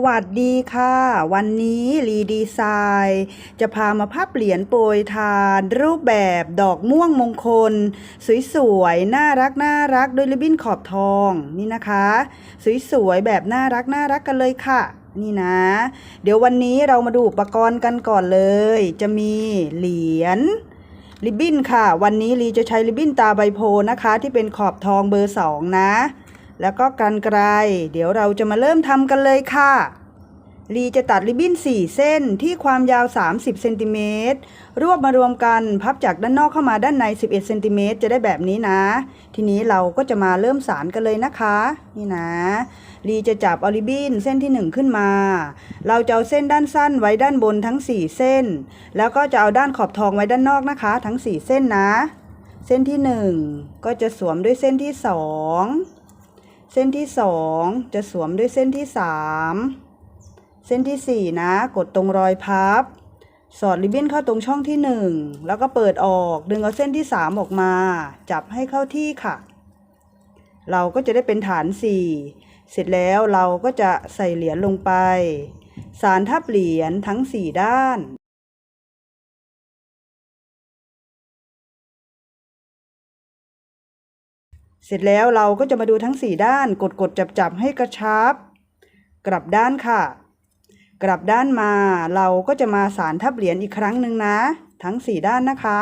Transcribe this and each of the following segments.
สวัสดีค่ะ วันนี้รีดีไซน์จะพามาพับเหรียญโปรยทาน รูปแบบดอกม่วงมงคล สวยๆ น่ารักน่ารักด้วยริบบิ้นขอบทองนี่นะคะ สวยๆ แบบน่ารักน่ารักกันเลยค่ะ นี่นะ เดี๋ยววันนี้เรามาดูอุปกรณ์กันก่อนเลย จะมีเหรียญริบบิ้นค่ะ วันนี้ลีจะใช้ริบบิ้นตาใบโพนะคะ ที่เป็นขอบทองเบอร์สองนะ แล้วก็กันไกล เดี๋ยวเราจะมาเริ่มทำกันเลยค่ะ ลีจะตัดริบบิ้น 4 เส้นที่ความยาว 30เซนติเมตรรวบมารวมกันพับจากด้านนอกเข้ามาด้านใน 11เซนติเมตรจะได้แบบนี้นะ ทีนี้เราก็จะมาเริ่มสารกันเลยนะคะ นี่นะลีจะจับเอริบบิ้นเส้นที่ 1 ขึ้นมา เราจะเอาเส้นด้านสั้นไว้ด้านบนทั้ง 4 เส้น แล้วก็จะเอาด้านขอบทองไว้ด้านนอกนะคะ ทั้ง 4 เส้นนะ เส้นที่ 1 ก็จะสวมด้วยเส้นที่ 2 เส้นที่2จะสวมด้วยเส้นที่3เส้นที่4นะ กดตรงรอยพับ สอดริบบิ้นเข้าตรงช่องที่1แล้วก็เปิดออกดึงเอาเส้นที่3ออกมา จับให้เข้าที่ค่ะ เราก็จะได้เป็นฐาน4เสร็จแล้วเราก็จะใส่เหรียญลงไป สารทับเหรียญทั้ง4ด้าน เสร็จแล้วเราก็จะมาดูทั้ง 4 ด้านกดกดจับจับให้กระชับ กลับด้านค่ะ กลับด้านมาเราก็จะมาสารทับเหรียญอีกครั้งหนึ่งนะ ทั้ง 4 ด้านนะคะ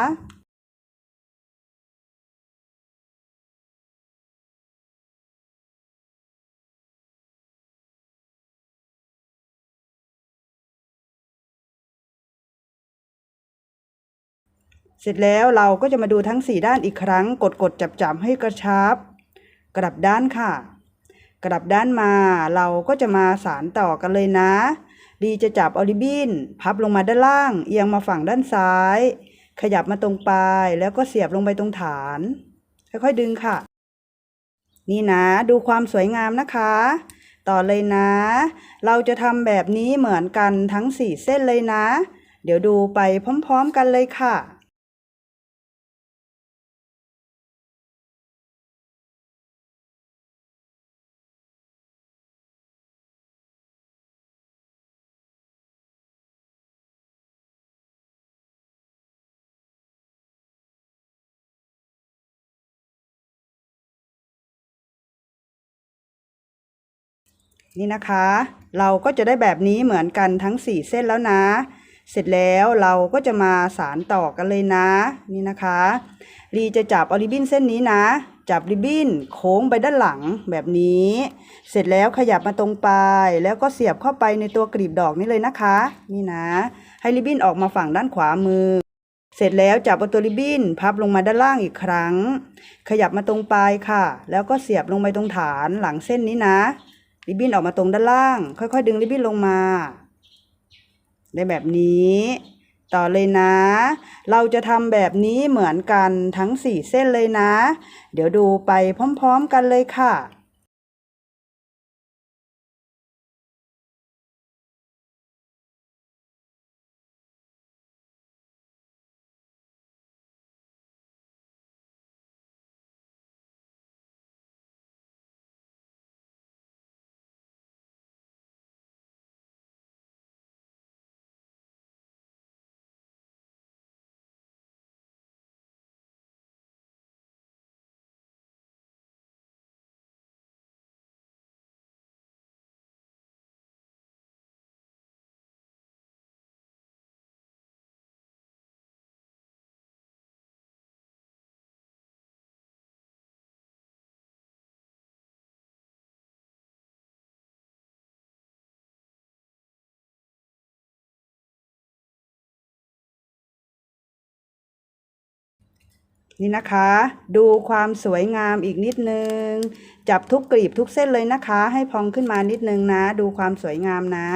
เสร็จแล้วเราก็จะมาดูทั้ง 4 ด้านอีกครั้ง กดกดจับจับให้กระชับ กลับด้านค่ะ กลับด้านมาเราก็จะมาสารต่อกันเลยนะ ดีจะจับออริบินพับลงมาด้านล่าง เอียงมาฝั่งด้านซ้าย ขยับมาตรงปลายแล้วก็เสียบลงไปตรงฐาน ค่อยๆดึงค่ะ นี่นะดูความสวยงามนะคะ ต่อเลยนะ เราจะทำแบบนี้เหมือนกันทั้ง 4 เส้นเลยนะ เดี๋ยวดูไปพร้อม ๆ กันเลยค่ะ นี่นะคะ เราก็จะได้แบบนี้เหมือนกันทั้ง 4 เส้นแล้วนะ เสร็จแล้วเราก็จะมาสารต่อกันเลยนะ นี่นะคะรีจะจับเอาริบบิ้นเส้นนี้นะ จับริบบิ้นโค้งไปด้านหลังแบบนี้ เสร็จแล้วขยับมาตรงปลายแล้วก็เสียบเข้าไปในตัวกลีบดอกนี้เลยนะคะ นี่นะ ให้ริบบิ้นออกมาฝั่งด้านขวามือเสร็จแล้วจับเอาตัวริบบิ้นพับลงมาด้านล่างอีกครั้ง ขยับมาตรงปลายค่ะ แล้วก็เสียบลงไปตรงฐานหลังเส้นนี้นะ ริบบิ้นออกมาตรงด้านล่าง ค่อยๆ ดึงริบบิ้นลงมา ได้แบบนี้ ต่อเลยนะ เราจะทำแบบนี้เหมือนกันทั้ง 4 เส้นเลยนะ เดี๋ยวดูไปพร้อม ๆ กันเลยค่ะ นี่นะคะ ดูความสวยงามอีกนิดนึง จับทุกกลีบทุกเส้นเลยนะคะ ให้พองขึ้นมานิดนึงนะ ดูความสวยงามนะ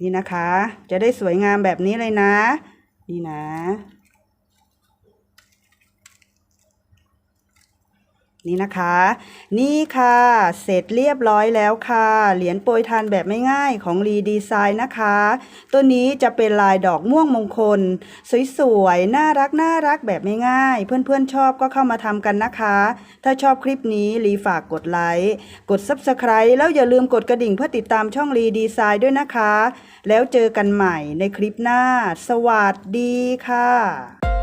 นี่นะคะ จะได้สวยงามแบบนี้เลยนะ นี่นะ นี่นะคะ นี่ค่ะ เสร็จเรียบร้อยแล้วค่ะ เหรียญโปรยทานแบบไม่ง่ายของรีดีไซน์นะคะ ตัวนี้จะเป็นลายดอกม่วงมงคล สวยๆ น่ารักน่ารักแบบไม่ง่าย เพื่อนๆชอบก็เข้ามาทำกันนะคะ ถ้าชอบคลิปนี้รีฝากกดไลค์ กด Subscribe แล้วอย่าลืมกดกระดิ่งเพื่อติดตามช่องรีดีไซน์ด้วยนะคะ แล้วเจอกันใหม่ในคลิปหน้า สวัสดีค่ะ